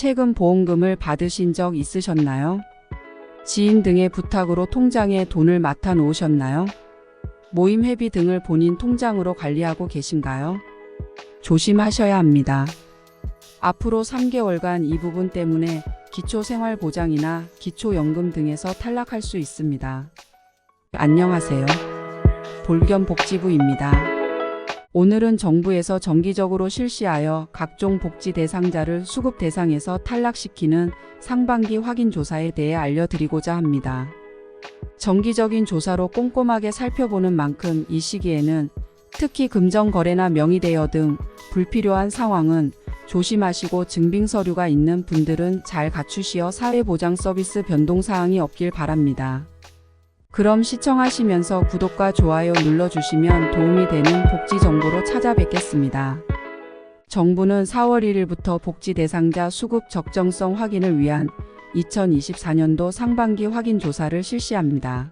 최근 보험금을 받으신 적 있으셨나요? 지인 등의 부탁으로 통장에 돈을 맡아 놓으셨나요? 모임 회비 등을 본인 통장으로 관리하고 계신가요? 조심하셔야 합니다. 앞으로 3개월간 이 부분 때문에 기초생활보장이나 기초연금 등에서 탈락할 수 있습니다. 안녕하세요. 볼겸복지부입니다. 오늘은 정부에서 정기적으로 실시하여 각종 복지 대상자를 수급 대상에서 탈락시키는 상반기 확인 조사에 대해 알려드리고자 합니다. 정기적인 조사로 꼼꼼하게 살펴보는 만큼 이 시기에는 특히 금전거래나 명의대여 등 불필요한 상황은 조심하시고 증빙 서류가 있는 분들은 잘 갖추시어 사회보장 서비스 변동 사항이 없길 바랍니다. 그럼 시청하시면서 구독과 좋아요 눌러주시면 도움이 되는 복지 정보로 찾아뵙겠습니다. 정부는 4월 1일부터 복지 대상자 수급 적정성 확인을 위한 2024년도 상반기 확인 조사를 실시합니다.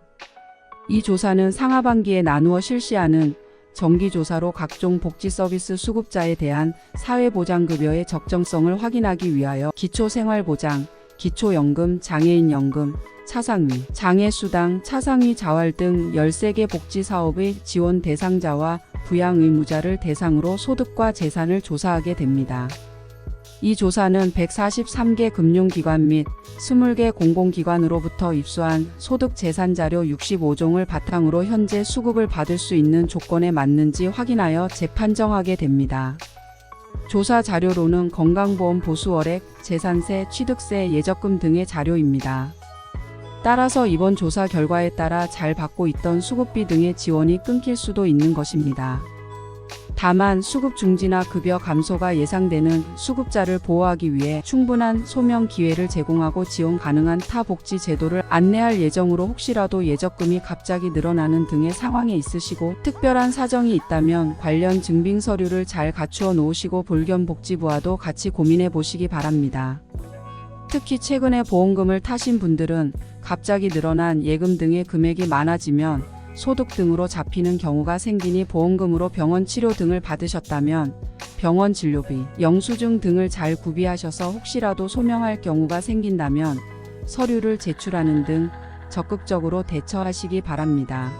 이 조사는 상하반기에 나누어 실시하는 정기조사로 각종 복지 서비스 수급자에 대한 사회보장급여의 적정성을 확인하기 위하여 기초생활보장, 기초연금, 장애인연금, 차상위, 장애수당, 차상위 자활 등 13개 복지사업의 지원 대상자와 부양 의무자를 대상으로 소득과 재산을 조사하게 됩니다. 이 조사는 143개 금융기관 및 20개 공공기관으로부터 입수한 소득 재산 자료 65종을 바탕으로 현재 수급을 받을 수 있는 조건에 맞는지 확인하여 재판정하게 됩니다. 조사 자료로는 건강보험 보수 월액, 재산세, 취득세, 예적금 등의 자료입니다. 따라서 이번 조사 결과에 따라 잘 받고 있던 수급비 등의 지원이 끊길 수도 있는 것입니다. 다만 수급 중지나 급여 감소가 예상되는 수급자를 보호하기 위해 충분한 소명 기회를 제공하고 지원 가능한 타 복지 제도를 안내할 예정으로 혹시라도 예적금이 갑자기 늘어나는 등의 상황에 있으시고 특별한 사정이 있다면 관련 증빙 서류를 잘 갖추어 놓으시고 볼겸복지부와도 같이 고민해 보시기 바랍니다. 특히 최근에 보험금을 타신 분들은 갑자기 늘어난 예금 등의 금액이 많아지면 소득 등으로 잡히는 경우가 생기니 보험금으로 병원 치료 등을 받으셨다면 병원 진료비, 영수증 등을 잘 구비하셔서 혹시라도 소명할 경우가 생긴다면 서류를 제출하는 등 적극적으로 대처하시기 바랍니다.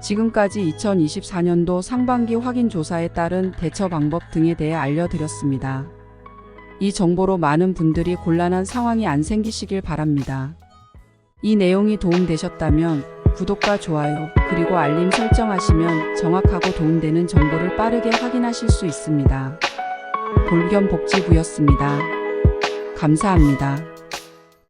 지금까지 2024년도 상반기 확인 조사에 따른 대처 방법 등에 대해 알려드렸습니다. 이 정보로 많은 분들이 곤란한 상황이 안 생기시길 바랍니다. 이 내용이 도움되셨다면 구독과 좋아요, 그리고 알림 설정하시면 정확하고 도움되는 정보를 빠르게 확인하실 수 있습니다. 볼겸 복지부였습니다. 감사합니다.